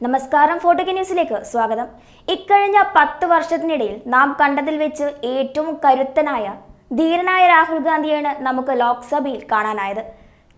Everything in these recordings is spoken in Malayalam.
നമസ്കാരം ഫോട്ടോക്ക് ന്യൂസിലേക്ക് സ്വാഗതം. ഇക്കഴിഞ്ഞ പത്ത് വർഷത്തിനിടയിൽ നാം കണ്ടതിൽ വെച്ച് ഏറ്റവും കരുത്തനായ ധീരനായ രാഹുൽ ഗാന്ധിയാണ് നമുക്ക് ലോക്സഭയിൽ കാണാനായത്.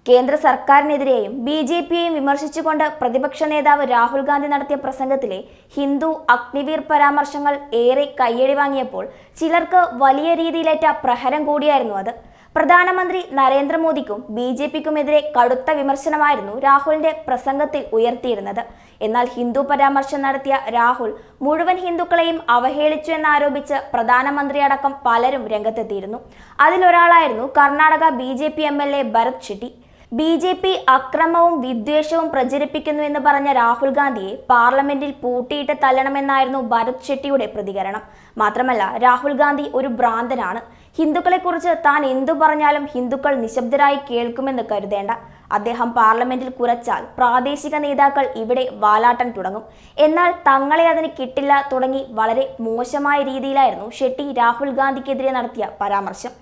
കേന്ദ്ര സർക്കാരിനെതിരെയും ബി ജെ പിയെയും വിമർശിച്ചുകൊണ്ട് പ്രതിപക്ഷ നേതാവ് രാഹുൽ ഗാന്ധി നടത്തിയ പ്രസംഗത്തിലെ ഹിന്ദു അഗ്നിവീർ പരാമർശങ്ങൾ ഏറെ കയ്യടി വാങ്ങിയപ്പോൾ ചിലർക്ക് വലിയ രീതിയിലേറ്റ പ്രഹരം കൂടിയായിരുന്നു അത്. പ്രധാനമന്ത്രി നരേന്ദ്രമോദിക്കും ബി ജെ പിക്കുമെതിരെ കടുത്ത വിമർശനമായിരുന്നു രാഹുലിന്റെ പ്രസംഗത്തിൽ ഉയർത്തിയിരുന്നത്. എന്നാൽ ഹിന്ദു പരാമർശം നടത്തിയ രാഹുൽ മുഴുവൻ ഹിന്ദുക്കളെയും അവഹേളിച്ചു എന്നാരോപിച്ച് പ്രധാനമന്ത്രി അടക്കം പലരും രംഗത്തെത്തിയിരുന്നു. അതിലൊരാളായിരുന്നു Karnataka B J P M L A Bharat Shetty. B J P അക്രമവും വിദ്വേഷവും പ്രചരിപ്പിക്കുന്നു എന്ന് പറഞ്ഞ രാഹുൽ ഗാന്ധിയെ പാർലമെന്റിൽ പൂട്ടിയിട്ട് തല്ലണമെന്നായിരുന്നു ഭരത് ഷെട്ടിയുടെ പ്രതികരണം. മാത്രമല്ല രാഹുൽ ഗാന്ധി ഒരു ഭ്രാന്തനാണ്. ഹിന്ദുക്കളെക്കുറിച്ച് താൻ എന്തു പറഞ്ഞാലും ഹിന്ദുക്കൾ നിശബ്ദരായി കേൾക്കുമെന്ന് കരുതേണ്ട. അദ്ദേഹം പാർലമെന്റിൽ കുറച്ചാൽ പ്രാദേശിക നേതാക്കൾ ഇവിടെ വാലാട്ടം തുടങ്ങും. എന്നാൽ തങ്ങളെ അതിന് കിട്ടില്ല തുടങ്ങി വളരെ മോശമായ രീതിയിലായിരുന്നു ഷെട്ടി രാഹുൽ ഗാന്ധിക്കെതിരെ നടത്തിയ പരാമർശം.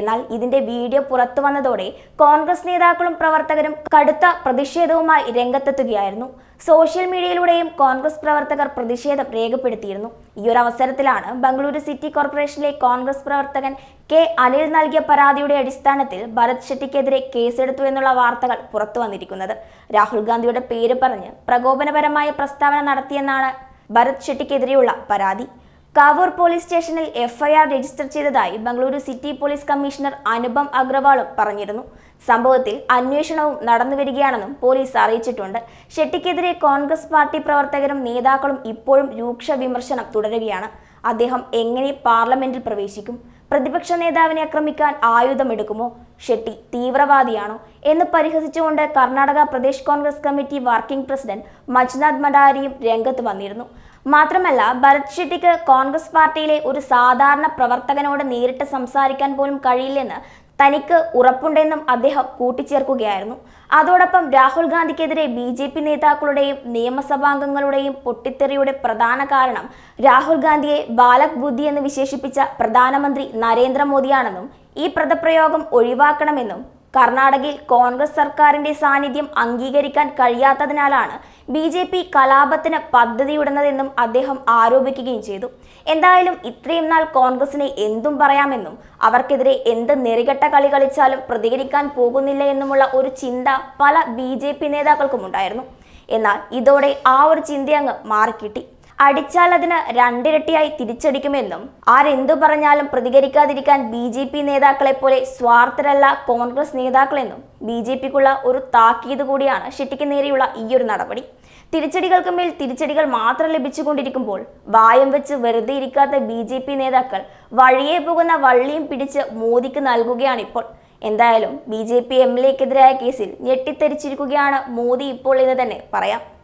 എന്നാൽ ഇതിന്റെ വീഡിയോ പുറത്തു വന്നതോടെ കോൺഗ്രസ് നേതാക്കളും പ്രവർത്തകരും കടുത്ത പ്രതിഷേധവുമായി രംഗത്തെത്തുകയായിരുന്നു. സോഷ്യൽ മീഡിയയിലൂടെയും കോൺഗ്രസ് പ്രവർത്തകർ പ്രതിഷേധം രേഖപ്പെടുത്തിയിരുന്നു. ഈ ഒരു അവസരത്തിലാണ് ബംഗളൂരു സിറ്റി കോർപ്പറേഷനിലെ കോൺഗ്രസ് പ്രവർത്തകൻ കെ അനിൽ നൽകിയ പരാതിയുടെ അടിസ്ഥാനത്തിൽ ഭരത് ഷെട്ടിക്കെതിരെ കേസെടുത്തു എന്നുള്ള വാർത്തകൾ പുറത്തു വന്നിരിക്കുന്നത്. രാഹുൽ ഗാന്ധിയുടെ പേര് പറഞ്ഞ് പ്രകോപനപരമായ പ്രസ്താവന നടത്തിയെന്നാണ് ഭരത് ഷെട്ടിക്കെതിരെയുള്ള പരാതി. കാവൂർ പോലീസ് സ്റ്റേഷനിൽ എഫ്ഐആർ രജിസ്റ്റർ ചെയ്തതായി Bengaluru city police commissioner Anupam അഗ്രവാളും പറഞ്ഞിരുന്നു. സംഭവത്തിൽ അന്വേഷണവും നടന്നുവരികയാണെന്നും പോലീസ് അറിയിച്ചിട്ടുണ്ട്. ഷെട്ടിക്കെതിരെ കോൺഗ്രസ് പാർട്ടി പ്രവർത്തകരും നേതാക്കളും ഇപ്പോഴും രൂക്ഷ വിമർശനം തുടരുകയാണ്. അദ്ദേഹം എങ്ങനെ പാർലമെന്റിൽ പ്രവേശിക്കും? പ്രതിപക്ഷ നേതാവിനെ ആക്രമിക്കാൻ ആയുധമെടുക്കുമോ? ഷെട്ടി തീവ്രവാദിയാണോ? എന്ന് പരിഹസിച്ചുകൊണ്ട് Karnataka Pradesh Congress committee working president മജ്നാഥ് മഡാരിയും രംഗത്ത് വന്നിരുന്നു. മാത്രമല്ല ഭരത് ഷെട്ടിക്ക് കോൺഗ്രസ് പാർട്ടിയിലെ ഒരു സാധാരണ പ്രവർത്തകനോട് നേരിട്ട് സംസാരിക്കാൻ പോലും കഴിയില്ലെന്ന് തനിക്ക് ഉറപ്പുണ്ടെന്നും അദ്ദേഹം കൂട്ടിച്ചേർക്കുകയായിരുന്നു. അതോടൊപ്പം രാഹുൽ ഗാന്ധിക്കെതിരെ ബി ജെ പി നേതാക്കളുടെയും നിയമസഭാംഗങ്ങളുടെയും പൊട്ടിത്തെറിയുടെ പ്രധാന കാരണം രാഹുൽ ഗാന്ധിയെ ബാലക് ബുദ്ധി എന്ന് വിശേഷിപ്പിച്ച പ്രധാനമന്ത്രി നരേന്ദ്രമോദിയാണെന്നും ഈ പദപ്രയോഗം ഒഴിവാക്കണമെന്നും കർണാടകയിൽ കോൺഗ്രസ് സർക്കാരിന്റെ സാന്നിധ്യം അംഗീകരിക്കാൻ കഴിയാത്തതിനാലാണ് ബി ജെ പി കലാപത്തിന് പദ്ധതിയിടുന്നതെന്നും അദ്ദേഹം ആരോപിക്കുകയും ചെയ്തു. എന്തായാലും ഇത്രയും നാൾ കോൺഗ്രസിനെ എന്തും പറയാമെന്നും അവർക്കെതിരെ എന്ത് നെറികെട്ട കളി കളിച്ചാലും പ്രതികരിക്കാൻ പോകുന്നില്ല എന്നുമുള്ള ഒരു ചിന്ത പല ബി ജെ പി നേതാക്കൾക്കും ഉണ്ടായിരുന്നു. എന്നാൽ ഇതോടെ ആ ഒരു ചിന്തയങ്ങ് മാറിക്കിട്ടി. അടിച്ചാൽ അതിന് രണ്ടിരട്ടിയായി തിരിച്ചടിക്കുമെന്നും ആരെന്തു പറഞ്ഞാലും പ്രതികരിക്കാതിരിക്കാൻ ബി ജെ പി നേതാക്കളെ പോലെ സ്വാർത്ഥരല്ല കോൺഗ്രസ് നേതാക്കളെന്നും ബി ജെ പിക്കുള്ള ഒരു താക്കീത് കൂടിയാണ് ഷെട്ടിക്ക് നേരെയുള്ള ഈയൊരു നടപടി. തിരിച്ചടികൾക്ക് മേൽ തിരിച്ചടികൾ മാത്രം ലഭിച്ചുകൊണ്ടിരിക്കുമ്പോൾ വായം വെച്ച് വെറുതെ ഇരിക്കാത്ത ബി ജെ പി നേതാക്കൾ വഴിയെ പോകുന്ന വള്ളിയും പിടിച്ച് മോദിക്ക് നൽകുകയാണിപ്പോൾ എന്തായാലും B J P M L എക്കെതിരായ കേസിൽ ഞെട്ടിത്തെരിച്ചിരിക്കുകയാണ് മോദി ഇപ്പോൾ എന്ന് തന്നെ പറയാം.